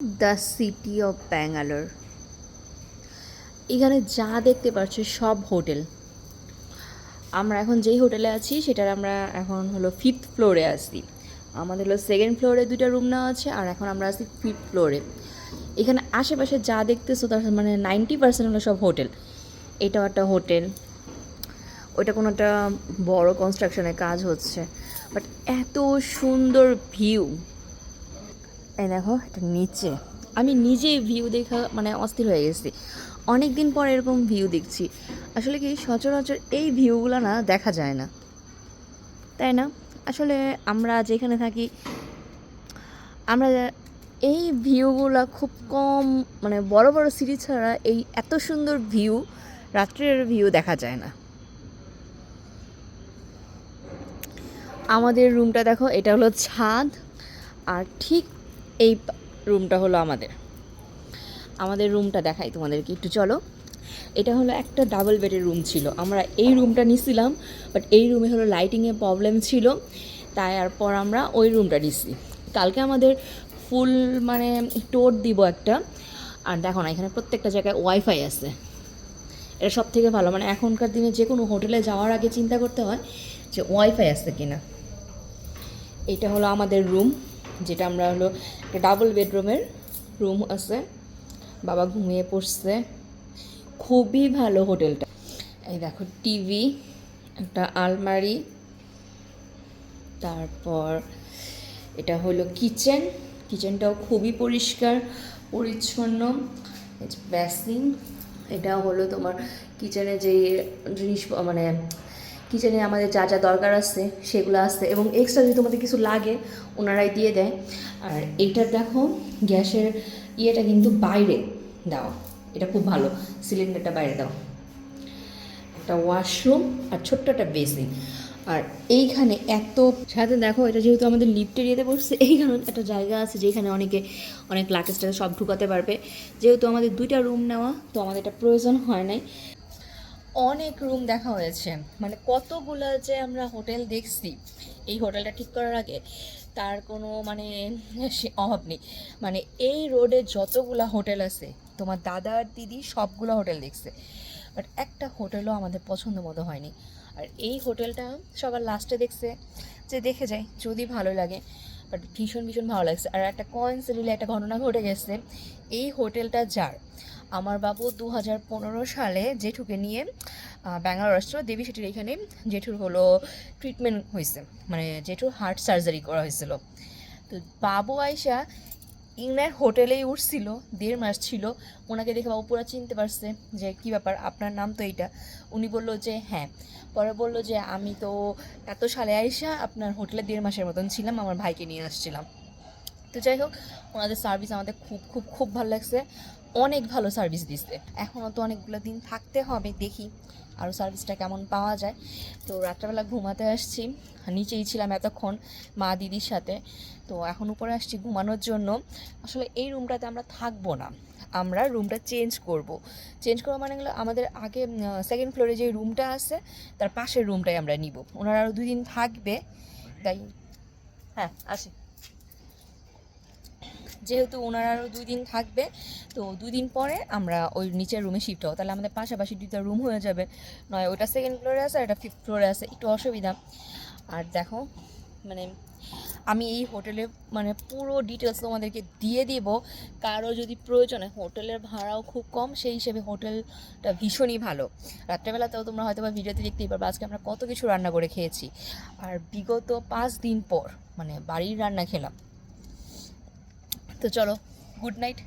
The city of Bangalore. এখানে যা দেখতে পাচ্ছ সব হোটেল। আমরা এখন যেই হোটেলে আছি, সেটার আমরা এখন হলো ফিফথ ফ্লোরে আছি। আমাদের হলো সেকেন্ড ফ্লোরে দুইটা রুম নেওয়া আছে, আর এখন আমরা আছি ফিফথ ফ্লোরে এখানে আশেপাশে যা দেখতেছো তার মানে নাইনটি পার্সেন্ট হলো সব হোটেল। এটাও একটা হোটেল। ওইটা কোনো একটা বড় কনস্ট্রাকশনের কাজ হচ্ছে। বাট এত সুন্দর ভিউ এই দেখো, এটা নিচে। আমি নিজে ভিউ দেখা মানে অস্থির হয়ে গেছি। অনেক দিন পর এরকম ভিউ দেখছি। আসলে কি সচরাচর এই ভিউগুলো না দেখা যায় না। তাই না? আসলে আমরা যেখানে থাকি, আমরা এই ভিউগুলো খুব কম মানে বড় বড় সিটি ছাড়া এই এত সুন্দর ভিউ রাত্রের ভিউ দেখা যায় না। আমাদের রুমটা দেখো, এটা হলো ছাদ। আর ঠিক এই রুমটা হলো আমাদের। আমাদের রুমটা দেখাই তোমাদেরকে, একটু চলো। এটা হলো একটা ডাবল বেডের রুম ছিল। আমরা এই রুমটা নিছিলাম বাট এই রুমে হলো লাইটিংয়ের প্রবলেম ছিল, তাই আর পর আমরা ওই রুমটা নিছি। কালকে আমাদের ফুল মানে টোর দিব একটা। আর দেখো না, এখানে প্রত্যেকটা জায়গায় ওয়াইফাই আছে। এটা সব থেকে ভালো মানে এখনকার দিনে যে কোনো হোটেলে যাওয়ার আগে চিন্তা করতে হয় যে ওয়াইফাই আছে কিনা। এটা হলো আমাদের রুম যেটা আমরা হলো একটা ডাবল বেডরুমের রুম আছে। বাবা ঘুমিয়ে পড়ছে। খুবই ভালো হোটেলটা। এই দেখো, টিভি, একটা আলমারি, তারপর এটা হলো কিচেন। কিচেনটাও খুবই পরিষ্কার, পরিচ্ছন্ন। বেসিন এটা হলো তোমার কিচেনে যে জিনিস মানে কিচেনে আমাদের যা যা দরকার আছে, সেগুলো আছে এবং এক্সট্রা যদি তোমাদের কিছু লাগে, ওনারাই দিয়ে দেয়। আর এইটার দেখো, গ্যাসের ইয়েটা কিন্তু বাইরে দাও। এটা খুব ভালো, সিলিন্ডারটা বাইরে দাও। একটা ওয়াশরুম আর ছোট্ট একটা বেসিন আর এইখানে এত, সাথে দেখো, এটা যেহেতু আমাদের লিফটের ইয়েতে বসছে এইখানে একটা জায়গা আছে যেখানে অনেকে, অনেক লাকেজ টাকেজ সব ঢুকাতে পারবে। যেহেতু আমাদের দুইটা রুম নেওয়া, তো আমাদের এটা প্রয়োজন হয় নাই। অনেক রুম দেখা হয়েছে। মানে কতগুলো যে আমরা হোটেল দেখছি, এই হোটেলটা ঠিক করার আগে তার কোনো মানে অভাব নেই। মানে এই রোডে যতগুলা হোটেল আছে, তোমার দাদা আর দিদি সবগুলো হোটেল দেখছে। বাট একটা হোটেলও আমাদের পছন্দ মতো হয়নি। আর এই হোটেলটা সবার লাস্টে দেখছে, যে দেখে যায়, যদি ভালো লাগে। বাট ভীষণ ভীষণ ভালো লাগছে। আর একটা কয়েন্সিডেন্টলি একটা ঘটনা ঘটে গেছে, এই হোটেলটা যার? আমার বাবু দু হাজার পনেরো সালে জেঠুকে নিয়ে ব্যাঙ্গালোর আসছিল দেবী সেটির এখানে জেঠুর হলো ট্রিটমেন্ট হয়েছে মানে জেঠুর হার্ট সার্জারি করা হয়েছিল। তো বাবু আয়সা ইংল্যান্ড হোটেলেই উঠছিল, দেড় মাস ছিল, ওনাকে দেখে বাবু পুরো চিনতে পারছে যে কী ব্যাপার, আপনার নাম তো এইটা। উনি বলল যে হ্যাঁ। পরে বলল যে, আমি তো এত সালে আইসা আপনার হোটেলে দেড় মাসের মতন ছিলাম, আমার ভাইকে নিয়ে আসছিলাম। তো যাই হোক, ওনাদের সার্ভিস আমাদের খুব খুব খুব ভালো লাগছে। অনেক ভালো সার্ভিস দিচ্ছে এখনও তো অনেকগুলো দিন থাকতে হবে, দেখি আরও সার্ভিসটা কেমন পাওয়া যায়। তো রাত্রেবেলা ঘুমাতে আসছি নিচেই ছিলাম এতক্ষণ মা দিদির সাথে। তো এখন উপরে আসছি ঘুমানোর জন্য। আসলে এই রুমটাতে আমরা থাকব না, আমরা রুমটা চেঞ্জ করব। চেঞ্জ করা মানে হলো আমাদের আগে সেকেন্ড ফ্লোরে যে রুমটা আছে, তার পাশের রুমটাই আমরা নিব। ওনারা আরও দুই দিন থাকবে। তাই হ্যাঁ আসি। যেহেতু ওনারা আরও দুই দিন থাকবে, তো দুই দিন পরে আমরা ওই নিচের রুমে শিফট হব। তাহলে আমাদের পাশাপাশি দুইটা রুম হয়ে যাবে। নয়, ওটা সেকেন্ড ফ্লোরে আছে আর এটা ফিফথ ফ্লোরে আছে। একটু অসুবিধা। আর দেখো মানে আমি এই হোটেলে মানে পুরো ডিটেলস তোমাদেরকে দিয়ে দিব। কারও যদি প্রয়োজন হয়, হোটেলের ভাড়াও খুব কম, সেই হিসেবে হোটেলটা ভীষণই ভালো। রাত্রেবেলাতেও তোমরা হয়তো বা ভিডিওতে দেখতেই পারবে, আজকে আমরা কত কিছু রান্না করে খেয়েছি। আর বিগত পাঁচ দিন পর মানে বাড়ির রান্না খেলাম। তো চলো গুড নাইট